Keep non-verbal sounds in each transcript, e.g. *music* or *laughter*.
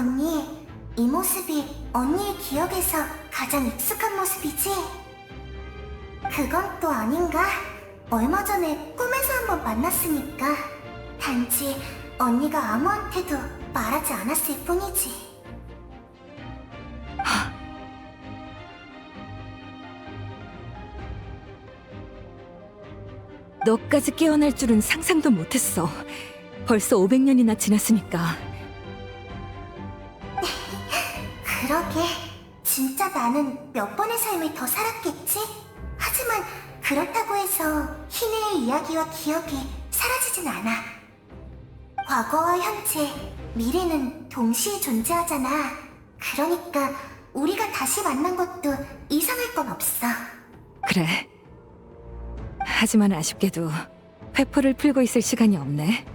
언니, 이 모습이 언니의 기억에서 가장 익숙한 모습이지? 그건 또 아닌가? 얼마 전에 꿈에서 한번 만났으니까 단지 언니가 아무한테도 말하지 않았을 뿐이지. 너까지 깨어날 줄은 상상도 못했어. 벌써 500년이나 지났으니까. 나는 몇 번의 삶을 더 살았겠지? 하지만 그렇다고 해서 희네의 이야기와 기억이 사라지진 않아. 과거와 현재, 미래는 동시에 존재하잖아. 그러니까 우리가 다시 만난 것도 이상할 건 없어. 그래. 하지만 아쉽게도 회포를 풀고 있을 시간이 없네.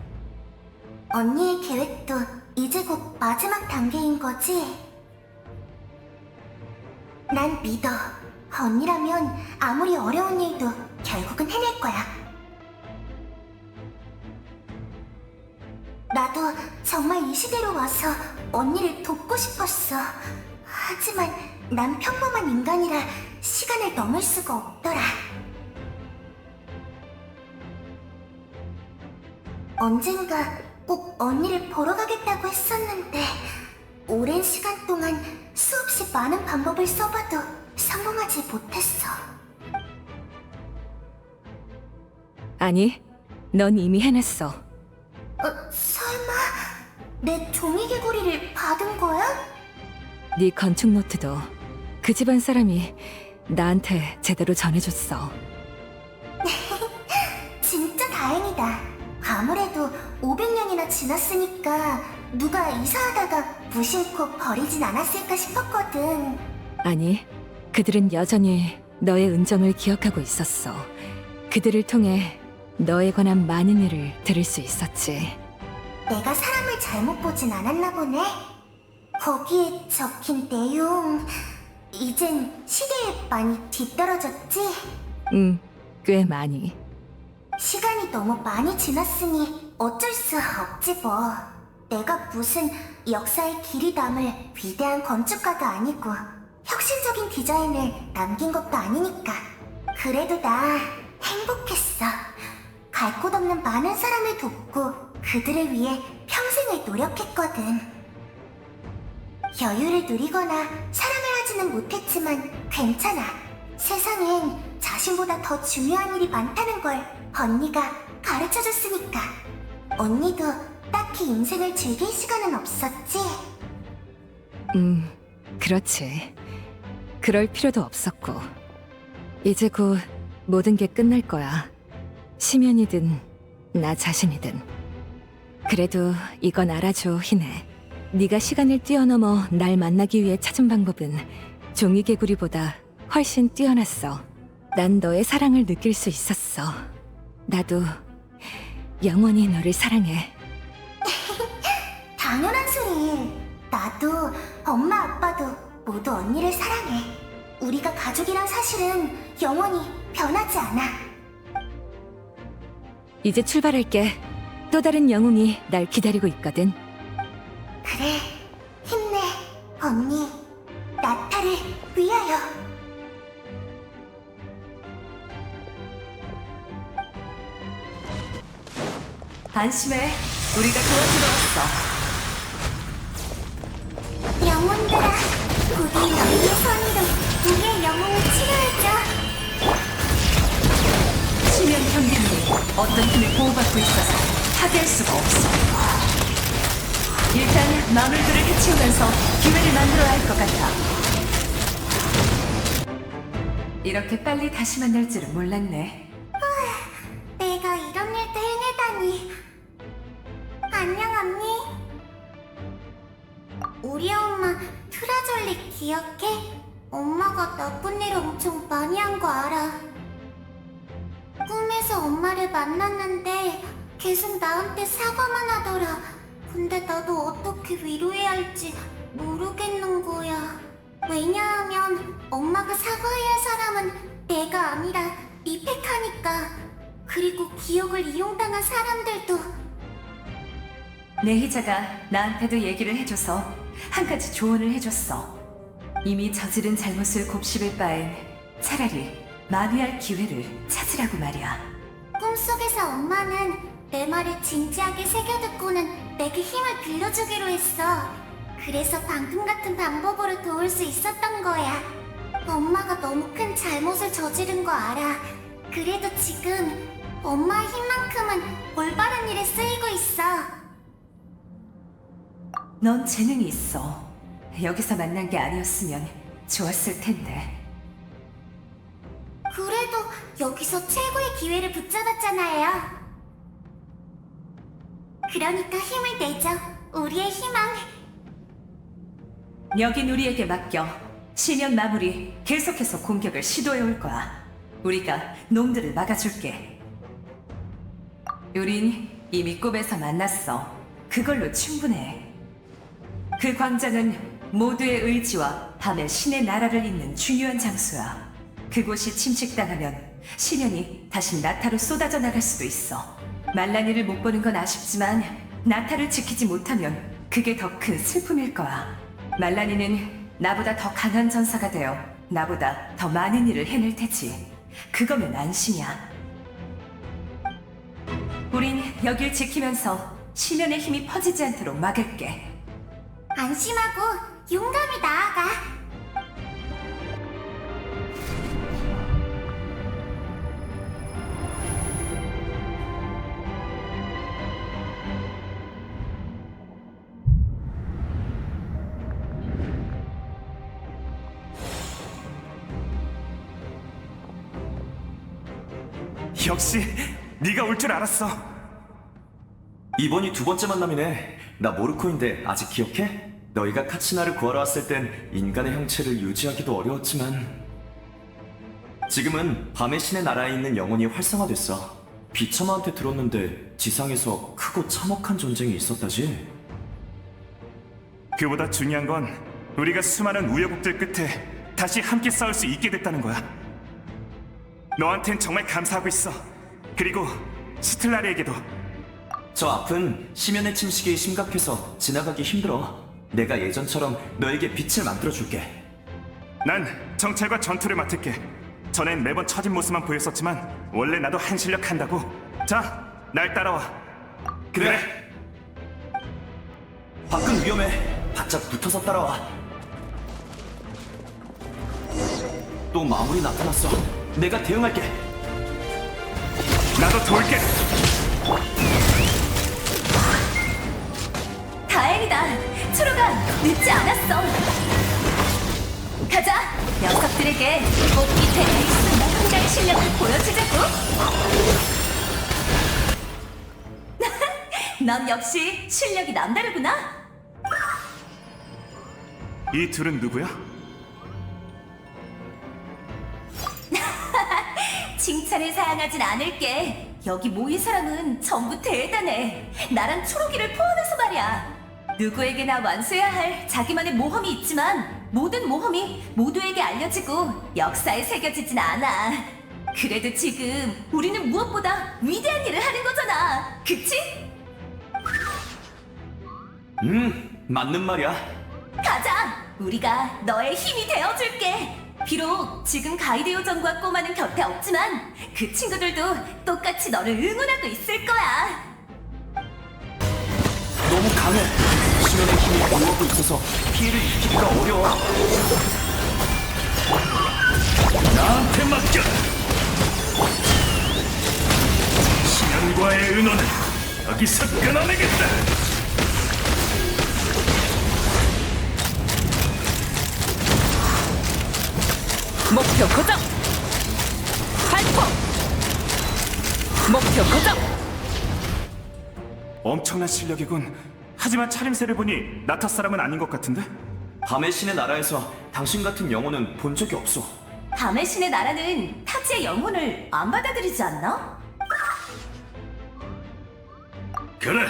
언니의 계획도 이제 곧 마지막 단계인 거지? 난 믿어. 언니라면 아무리 어려운 일도 결국은 해낼 거야. 나도 정말 이 시대로 와서 언니를 돕고 싶었어. 하지만 난 평범한 인간이라 시간을 넘을 수가 없더라. 언젠가 꼭 언니를 보러 가겠다고 했었는데 오랜 시간 동안 수없이 많은 방법을 써봐도 성공하지 못했어. 아니, 넌 이미 해냈어. 어, 설마 내 종이 개구리를 받은 거야? 네 건축 노트도 그 집안 사람이 나한테 제대로 전해줬어. *laughs* 진짜 다행이다. 아무래도 500년이나 지났으니까 누가 이사하다가 무심코 버리진 않았을까 싶었거든. 아니, 그들은 여전히 너의 은정을 기억하고 있었어. 그들을 통해 너에 관한 많은 일을 들을 수 있었지. 내가 사람을 잘못 보진 않았나 보네. 거기에 적힌 내용, 이젠 시대에 많이 뒤떨어졌지? 응, 꽤 많이. 시간이 너무 많이 지났으니 어쩔 수 없지 뭐. 내가 무슨 역사의 길이 남을 위대한 건축가가 아니고 혁신적인 디자인을 남긴 것도 아니니까. 그래도 나 행복했어. 갈 곳 없는 많은 사람을 돕고 그들을 위해 평생을 노력했거든. 여유를 누리거나 사랑을 하지는 못했지만 괜찮아. 세상엔 자신보다 더 중요한 일이 많다는 걸 언니가 가르쳐 줬으니까. 언니도 딱히 인생을 즐길 시간은 없었지? 음, 그렇지. 그럴 필요도 없었고. 이제 곧 모든 게 끝날 거야. 심연이든 나 자신이든. 그래도 이건 알아줘, 희네. 네가 시간을 뛰어넘어 날 만나기 위해 찾은 방법은 종이 개구리보다 훨씬 뛰어났어. 난 너의 사랑을 느낄 수 있었어. 나도 영원히 너를 사랑해. 당연한 소리. 나도 엄마 아빠도 모두 언니를 사랑해. 우리가 가족이란 사실은 영원히 변하지 않아. 이제 출발할게. 또 다른 영웅이 날 기다리고 있거든. 그래, 힘내, 언니. 나타를 위하여. 안심해. 우리가 도와주러 왔어. 파괴할 수가 없어. 일단 마물들을 해치우면서 기회를 만들어야 할 것 같아. 이렇게 빨리 다시 만날 줄은 몰랐네. 내가 이런 일도 해내다니. 안녕, 언니. 우리 엄마 트라졸리 기억해? 엄마가 나쁜 일 엄청 많이 한 거 알아. 꿈에서 엄마를 만났는데 계속 나한테 사과만 하더라. 근데 나도 어떻게 위로해야 할지 모르겠는 거야. 왜냐하면 엄마가 사과해야 할 사람은 내가 아니라 리페카니까. 그리고 기억을 이용당한 사람들도 내희자가 나한테도 얘기를 해줘서 한 가지 조언을 해줬어. 이미 저지른 잘못을 곱씹을 바엔 차라리 만회할 기회를 찾으라고 말이야. 꿈속에서 엄마는 내 말을 진지하게 새겨듣고는 내게 힘을 빌려주기로 했어. 그래서 방금 같은 방법으로 도울 수 있었던 거야. 엄마가 너무 큰 잘못을 저지른 거 알아. 그래도 지금 엄마의 힘만큼은 올바른 일에 쓰이고 있어. 넌 재능이 있어. 여기서 만난 게 아니었으면 좋았을 텐데. 그래도 여기서 최고의 기회를 붙잡았잖아요. 그러니까 힘을 내죠. 우리의 희망. 여긴 우리에게 맡겨. 신년 마무리 계속해서 공격을 시도해 올 거야. 우리가 놈들을 막아줄게. 우린 이미 꿈에서 만났어. 그걸로 충분해. 그 광장은 모두의 의지와 밤의 신의 나라를 잇는 중요한 장소야. 그곳이 침식당하면 신현이 다시 나타로 쏟아져 나갈 수도 있어. 말라니를 못 보는 건 아쉽지만 나타를 지키지 못하면 그게 더 큰 슬픔일 거야. 말라니는 나보다 더 강한 전사가 되어 나보다 더 많은 일을 해낼 테지. 그거면 안심이야. 우린 여길 지키면서 시면의 힘이 퍼지지 않도록 막을게. 안심하고 용감히 나아가. 역시 네가 올 줄 알았어. 이번이 두 번째 만남이네. 나 모르코인데 아직 기억해? 너희가 카치나를 구하러 왔을 땐 인간의 형체를 유지하기도 어려웠지만 지금은 밤의 신의 나라에 있는 영혼이 활성화됐어. 비참한테 들었는데 지상에서 크고 참혹한 전쟁이 있었다지. 그보다 중요한 건 우리가 수많은 우여곡절 끝에 다시 함께 싸울 수 있게 됐다는 거야. 너한텐 정말 감사하고 있어. 그리고 스틀라리에게도 저 앞은 심연의 침식이 심각해서 지나가기 힘들어. 내가 예전처럼 너에게 빛을 만들어 줄게. 난 정찰과 전투를 맡을게. 전엔 매번 처진 모습만 보였었지만 원래 나도 한 실력 한다고. 자, 날 따라와. 그래. 밖은 위험해. 바짝 붙어서 따라와. 또 마무리 나타났어. 내가 대응할게. 나도 도울게. 다행이다. 초로가 늦지 않았어. 가자. 녀석들에게 뽑기 테니스 혼자의 실력을 보여주자고. *laughs* 넌 역시 실력이 남다르구나. 이 둘은 누구야? 칭찬을 사양하진 않을게. 여기 모인 사람은 전부 대단해. 나랑 초록이를 포함해서 말이야. 누구에게나 완수해야 할 자기만의 모험이 있지만 모든 모험이 모두에게 알려지고 역사에 새겨지진 않아. 그래도 지금 우리는 무엇보다 위대한 일을 하는 거잖아. 그치? 음, 맞는 말이야. 가자! 우리가 너의 힘이 되어줄게! 비록 지금 가이드 요정과 꼬마는 곁에 없지만 그 친구들도 똑같이 너를 응원하고 있을 거야! 너무 강해. 수면의 힘이 보호하고 있어서 피해를 입히기가 어려워. 나한테 맡겨. 신현과의 은원은 여기서 끊어내겠다. 목표 고정! 발포! 목표 고정! 엄청난 실력이군. 하지만 차림새를 보니 나타 사람은 아닌 것 같은데? 밤의 신의 나라에서 당신 같은 영혼은 본 적이 없어. 밤의 신의 나라는 타지의 영혼을 안 받아들이지 않나? 그래.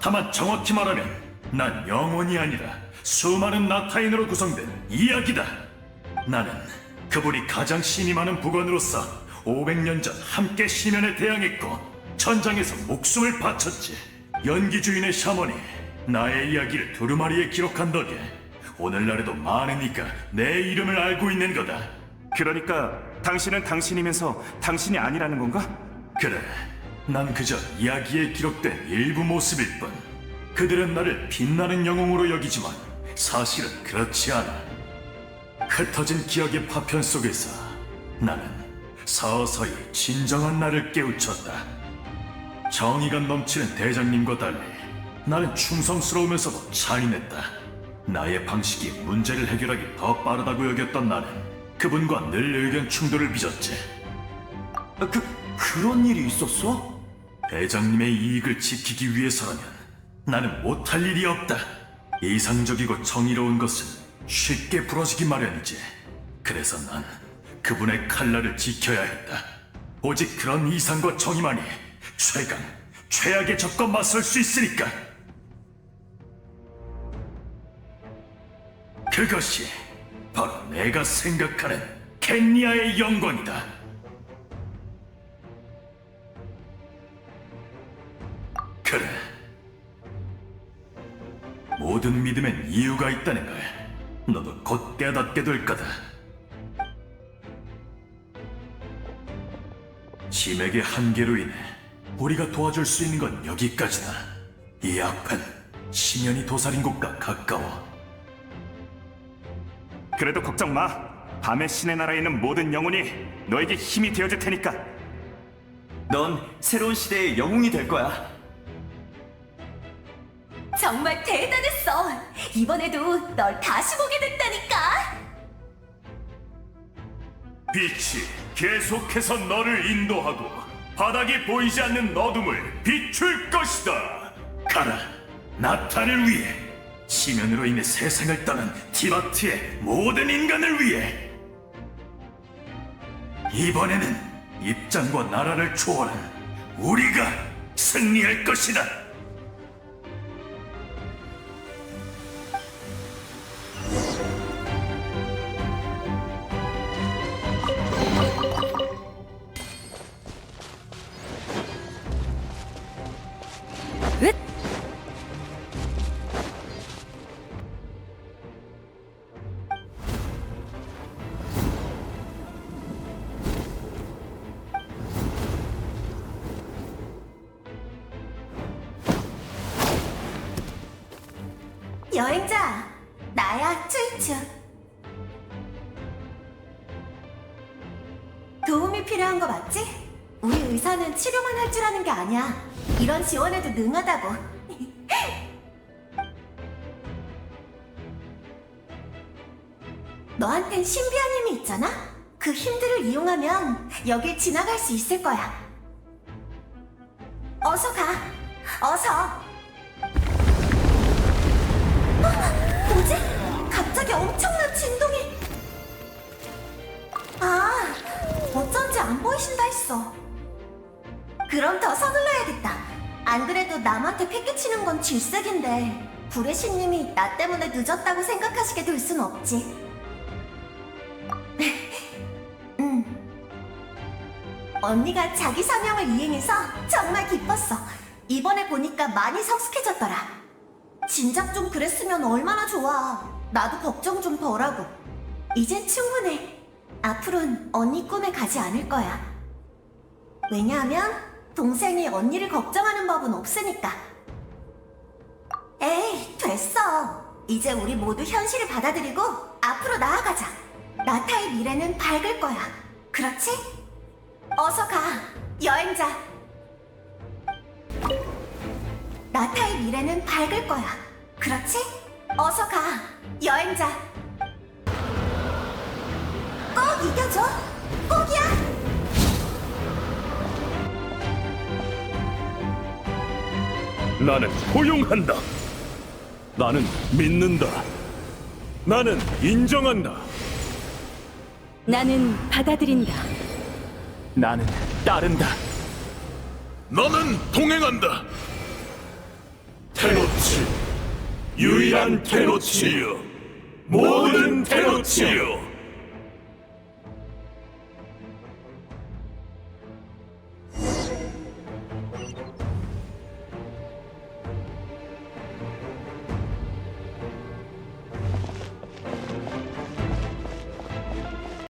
다만 정확히 말하면 난 영혼이 아니라 수많은 나타인으로 구성된 이야기다. 나는 그분이 가장 신이 많은 부관으로서 500년 전 함께 시면에 대항했고 전장에서 목숨을 바쳤지. 연기 주인의 샤머니 나의 이야기를 두루마리에 기록한 덕에 오늘날에도 많으니까 내 이름을 알고 있는 거다. 그러니까 당신은 당신이면서 당신이 아니라는 건가? 그래, 난 그저 이야기에 기록된 일부 모습일 뿐. 그들은 나를 빛나는 영웅으로 여기지만 사실은 그렇지 않아. 흩어진 기억의 파편 속에서 나는 서서히 진정한 나를 깨우쳤다. 정의가 넘치는 대장님과 달리 나는 충성스러우면서도 잔인했다. 나의 방식이 문제를 해결하기 더 빠르다고 여겼던 나는 그분과 늘 의견 충돌을 빚었지. 아, 그 그런 일이 있었어? 대장님의 이익을 지키기 위해서라면 나는 못할 일이 없다. 이상적이고 정의로운 것은 쉽게 부러지기 마련이지. 그래서 난 그분의 칼날을 지켜야 했다. 오직 그런 이상과 정의만이 최강, 최악의 적과 맞설 수 있으니까. 그것이 바로 내가 생각하는 켄리아의 영광이다. 그래. 모든 믿음엔 이유가 있다는 걸 너도 곧 깨닫게 될 거다. 짐에게 한계로 인해 우리가 도와줄 수 있는 건 여기까지다. 이 앞은 심연이 도사린 곳과 가까워. 그래도 걱정 마. 밤의 신의 나라에 있는 모든 영혼이 너에게 힘이 되어줄 테니까. 넌 새로운 시대의 영웅이 될 거야. 정말 대단했어. 이번에도 널 다시 보게 됐다니까. 빛이 계속해서 너를 인도하고 바닥이 보이지 않는 어둠을 비출 것이다. 가라, 나타를 위해 심연으로 인해 세상을 떠난 티바트의 모든 인간을 위해 이번에는 입장과 나라를 초월한 우리가 승리할 것이다. 여행자, 나야 쯔이츠. 도움이 필요한 거 맞지? 우리 의사는 치료만 할 줄 아는 게 아니야. 이런 지원에도 능하다고. *laughs* 너한텐 신비한 힘이 있잖아? 그 힘들을 이용하면 여길 지나갈 수 있을 거야. 어서 가. 어서. 뭐지? 갑자기 엄청난 진동이. 아, 어쩐지 안 보이신다 했어. 그럼 더 서둘러야겠다. 안 그래도 남한테 패기치는 건 질색인데 불의 신님이 나 때문에 늦었다고 생각하시게 될 순 없지. 응. *laughs* 언니가 자기 사명을 이행해서 정말 기뻤어. 이번에 보니까 많이 성숙해졌더라. 진작 좀 그랬으면 얼마나 좋아. 나도 걱정 좀 덜하고. 이젠 충분해. 앞으론 언니 꿈에 가지 않을 거야. 왜냐하면 동생이 언니를 걱정하는 법은 없으니까. 에이, 됐어. 이제 우리 모두 현실을 받아들이고 앞으로 나아가자. 나타의 미래는 밝을 거야. 그렇지? 어서 가, 여행자. 나타의 미래는 밝을 거야. 그렇지? 어서 가, 여행자. 꼭 이겨줘. 꼭이야. 나는 포용한다. 나는 믿는다. 나는 인정한다. 나는 받아들인다. 나는 따른다. 너는 동행한다. 테노치, 유일한 테노치여, 모든 테노치여.